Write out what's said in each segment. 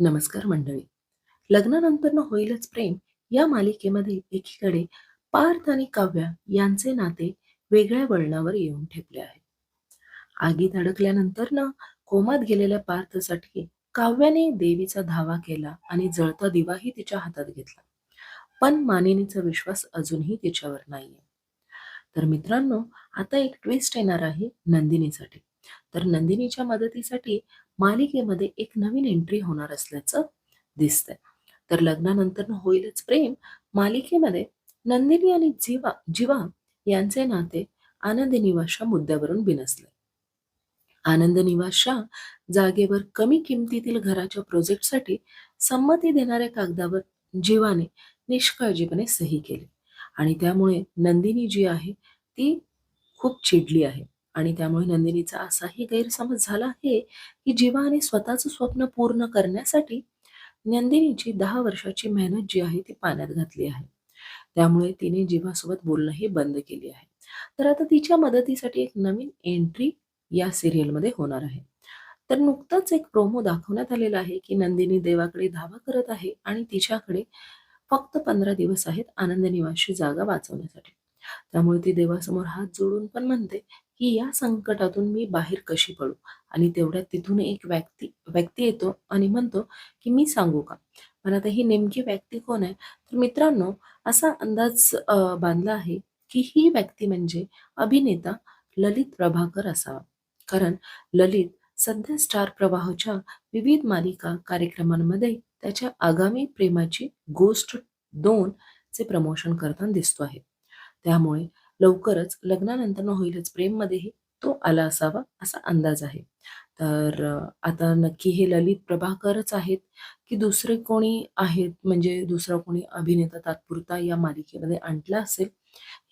नमस्कार मंडळी. लग्नानंतर न होईलच प्रेम या मालिकेमध्ये एकीकडे पार्थ आणि काव्या यांचे नाते वेगळ्या वळणावर येऊन ठेपले आहे आगीत अडकल्यानंतर ना कोमात गेलेल्या पार्थसाठी काव्याने देवीचा धावा केला आणि जळता दिवाही तिच्या हातात घेतला. पण मानिनीचा विश्वास अजूनही तिच्यावर नाहीये. तर मित्रांनो आता एक ट्विस्ट येणार आहे नंदिनीसाठी. तर नंदिनीच्या मदतीसाठी मालिकेमध्ये एक नवीन एंट्री होणार असल्याचं दिसतंय. तर लग्नानंतर होईलच प्रेम. मालिकेमध्ये नंदिनी आणि जीवा जीवा यांचे नाते आनंद निवाशा मुद्द्यावरून बिनसले. आनंद निवासच्या जागेवर कमी किमतीतील घराच्या प्रोजेक्टसाठी संमती देणाऱ्या कागदावर जीवाने निष्काळजीपणे सही केली. आणि त्यामुळे नंदिनी जी आहे ती खूप चिडली आहे. आणि त्यामुळे नंदिनीचा असाही गैरसमज झाला आहे की जीवाने स्वतःचं स्वप्न पूर्ण करण्यासाठी नंदिनीची दहा वर्षाची मेहनत जी आहे ती पाण्यात घातली आहे. त्यामुळे तिने जीवासोबत बोलणंही बंद केली आहे. तर आता तिच्या मदतीसाठी एक नवीन एंट्री या सिरियलमध्ये होणार आहे. तर नुकताच एक प्रोमो दाखवण्यात आलेला आहे की नंदिनी देवाकडे धावा करत आहे आणि तिच्याकडे फक्त पंधरा दिवस आहेत आनंद निवासची जागा वाचवण्यासाठी. त्यामुळे ती देवासमोर हात जोडून पण म्हणते की या संकटातून मी बाहेर कशी पडू? आणि तेवढ्यात तिथून एक व्यक्ती व्यक्ती येतो आणि म्हणतो की मी सांगू का? पण आता ही नेमकी व्यक्ती कोण आहे? तर मित्रांनो असा अंदाज बांधला आहे की ही व्यक्ती म्हणजे अभिनेता ललित प्रभाकर असावा. कारण ललित सध्या स्टार प्रवाहच्या विविध मालिका कार्यक्रमांमध्ये त्याच्या आगामी प्रेमाची गोष्ट दोन चे प्रमोशन करताना दिसतो आहे. त्यामुळे लवकरच लग्नानंतर होईलच प्रेममध्येही तो आला असावा असा अंदाज आहे. तर आता नक्की हे ललित प्रभाकरच आहेत की दुसरे कोणी आहेत? म्हणजे दुसरा कोणी अभिनेता तात्पुरता या मालिकेमध्ये आणला असेल?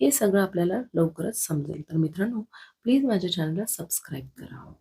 हे सगळं आपल्याला लवकरच समजेल. तर मित्रांनो प्लीज माझ्या चॅनलला सबस्क्राईब करा.